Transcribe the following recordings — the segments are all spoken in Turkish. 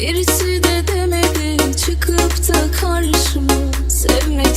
Birisi de demedi çıkıp da karşıma Sevmek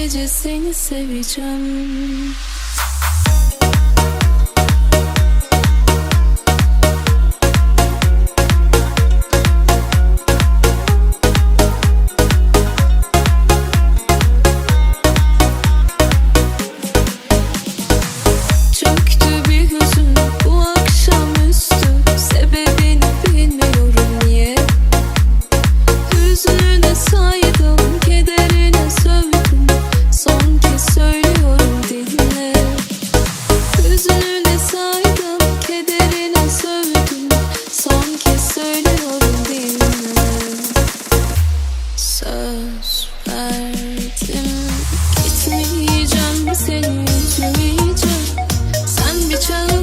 sadece seni seveceğim. seni üzmeyeceğim. Sen bir çağır